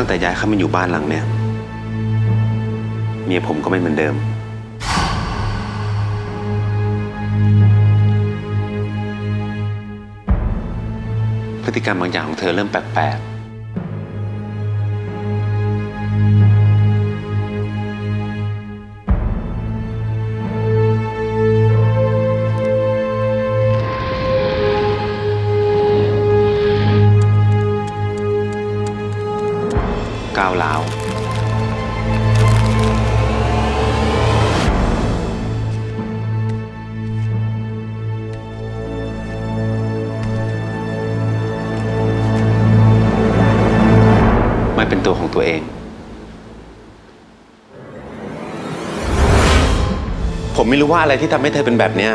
ตั้งแต่ย้ายเข้ามาอยู่บ้านหลังเนี้ยเมียผมก็ไม่เหมือนเดิม พฤติกรรมบางอย่างของเธอเริ่มแปลกๆาวร้าว ไม่เป็นตัวของตัวเอง ผมไม่รู้ว่าอะไรที่ทำให้เธอเป็นแบบเนี้ย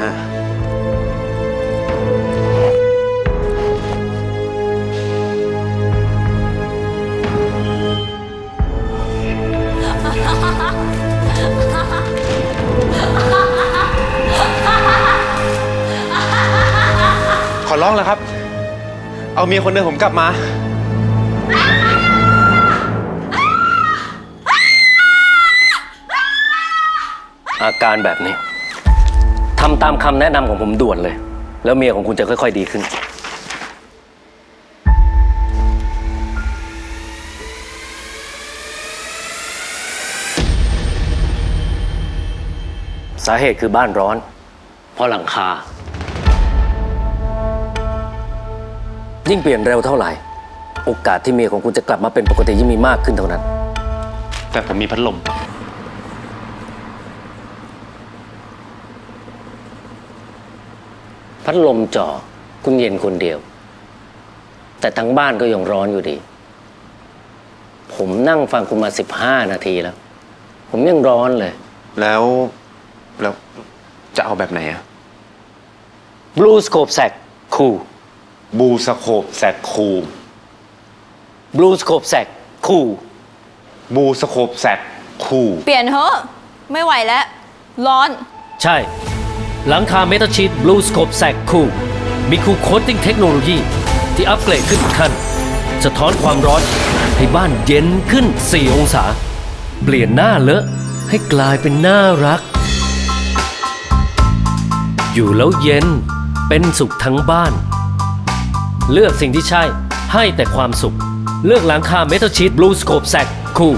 ร้องแล้วครับ เอาเมียคนเดิมผมกลับมา อาการแบบนี้ทำตามคำแนะนำของผมด่วนเลย แล้วเมียของคุณจะค่อย ๆ ดีขึ้น สาเหตุคือบ้านร้อน เพราะหลังคา ยิ่งเปลี่ยนเร็วเท่าไหร่ โอกาสที่เมียของคุณจะกลับมาเป็นปกติยิ่งมีมากขึ้นเท่านั้น แต่ผมมีพัดลม พัดลมจ่อคุณเย็นคนเดียว แต่ทั้งบ้านก็ยังร้อนอยู่ดี ผมนั่งฟังคุณมาสิบห้านาทีแล้ว ผมยังร้อนเลย แล้วแล้วจะเอาแบบไหนอะ Blue Scope Sack Cool บูสโคปแซกคู Blue Scope Sack Cool บูสโคปแซกคูเปลี่ยนเถอะไม่ไหวแล้ว ร้อน ใช่ หลังคาเมทัลชีต Blue Scope Sack Cool มีคูลโคตติ้งเทคโนโลยีที่อัปเกรดขึ้นอีกขั้น สะท้อนความร้อนให้บ้านเย็นขึ้น 4 องศา เปลี่ยนหน้าเลอะให้กลายเป็นน่ารัก อยู่แล้วเย็นเป็นสุขทั้งบ้าน เลือกสิ่งที่ใช่ให้แต่ความสุข เลือกหลังคาเมทัลชีตบลูสโคปแซกคู่